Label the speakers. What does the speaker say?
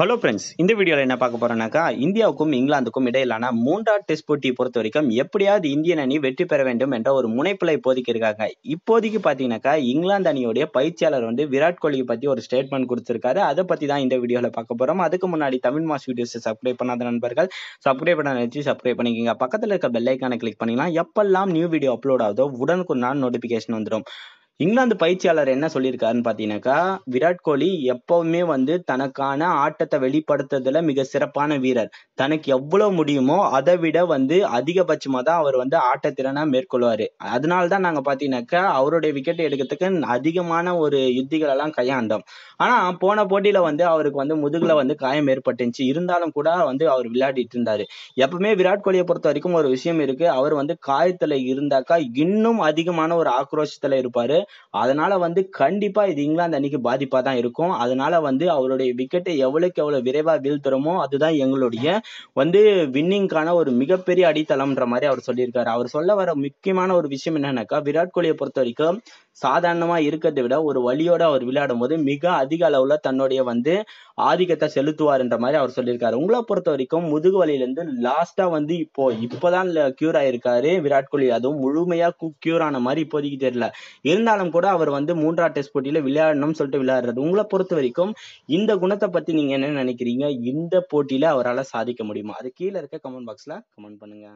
Speaker 1: Hello friends இந்த வீடியோவில் என்ன பார்க்க போறோம்னாக்கா இந்தியாவுக்கும் இங்கிலாந்துக்கும் இடையிலான மூன்றாவது டெஸ்ட் போட்டியை பொறுத்த வரைக்கும் எப்படியாவது இந்தியன் அணி வெற்றி பெற வேண்டும் என்ற ஒரு முனைப்பில் இப்போதைக்கு இருக்காங்க. இப்போதைக்கு பார்த்தீங்கன்னாக்கா இங்கிலாந்து அணியோடைய பயிற்சியாளர் வந்து விராட் கோலியை பற்றி ஒரு ஸ்டேட்மெண்ட் கொடுத்துருக்காரு. அதை பற்றி தான் இந்த வீடியோவில் பார்க்க போகிறோம் அதுக்கு முன்னாடி தமிழ் மாஸ் வீடியோஸை சப்ஸ்கிரைப் பண்ணாத நண்பர்கள் சப்ஸ்கிரைப் பண்ண நினச்சி சப்ஸ்கிரைப் பண்ணிக்கோங்க. பக்கத்தில் இருக்க பெல்லைக்கான கிளிக் பண்ணிக்கலாம் எப்பெல்லாம் நியூ வீடியோ அப்லோட் ஆகுதோ உடனுக்கு நான் நோட்டிஃபிகேஷன் வந்துடும் இங்கிலாந்து பயிற்சியாளர் என்ன சொல்லியிருக்காருன்னு பார்த்தீங்கன்னாக்கா விராட் கோலி எப்பவுமே வந்து தனக்கான ஆட்டத்தை வெளிப்படுத்துறதுல மிக சிறப்பான வீரர். தனக்கு எவ்வளவு முடியுமோ அதை விட வந்து அதிகபட்சமாக தான் அவர் வந்து ஆட்டத்திறனை மேற்கொள்வாரு. அதனால தான் நாங்கள் பார்த்தீங்கன்னாக்கா அவருடைய விக்கெட் எடுக்கிறதுக்கு அதிகமான ஒரு யுத்திகள் எல்லாம் கையாண்டோம். ஆனா போன போட்டியில வந்து அவருக்கு வந்து முதுகுல வந்து காயம் ஏற்பட்டுச்சு இருந்தாலும் கூட வந்து அவர் விளையாடிட்டு இருந்தாரு. எப்பவுமே விராட் கோலியை பொறுத்த வரைக்கும் ஒரு விஷயம் இருக்கு. அவர் வந்து காயத்துல இருந்தாக்கா இன்னும் அதிகமான ஒரு ஆக்ரோஷத்துல இருப்பாரு. அதனால வந்து கண்டிப்பா இது இங்கிலாந்து அணிக்கு பாதிப்பா தான் இருக்கும். அதனால வந்து அவருடைய விக்கெட்டை எவ்வளவுக்கு எவ்வளவு விரைவா வீழ்த்துறோமோ அதுதான் எங்களுடைய வந்து வின்னிங்கான ஒரு மிகப்பெரிய அடித்தளம்ன்ற மாதிரி அவர் சொல்லியிருக்காரு. அவர் சொல்ல வர முக்கியமான ஒரு விஷயம் என்னன்னாக்கா விராட் கோலியை பொறுத்த வரைக்கும் சாதாரணமா இருக்கிறத விட ஒரு வழியோட அவர் விளையாடும் போது மிக அதிக அளவுல தன்னுடைய வந்து ஆதிக்கத்தை செலுத்துவார்ன்ற மாதிரி அவர் சொல்லியிருக்காரு. உங்களை பொறுத்த வரைக்கும் முதுகு வலியில இருந்து லாஸ்டா வந்து இப்போ இப்போதான் கியூர் ஆயிருக்காரு விராட் கோலி. அதுவும் முழுமையா கியூர் ஆன மாதிரி இப்போதைக்கு தெரியல. இருந்தாலும் கூட அவர் வந்து மூன்றாம் டெஸ்ட் போட்டியில விளையாடணும்னு சொல்லிட்டு விளையாடுறது. உங்களை பொறுத்த வரைக்கும் இந்த குணத்தை பத்தி நீங்க என்ன நினைக்கிறீங்க? இந்த போட்டியில அவரால் சாதிக்க முடியுமா? அது கீழே இருக்க கமெண்ட் பாக்ஸ்ல கமெண்ட் பண்ணுங்க.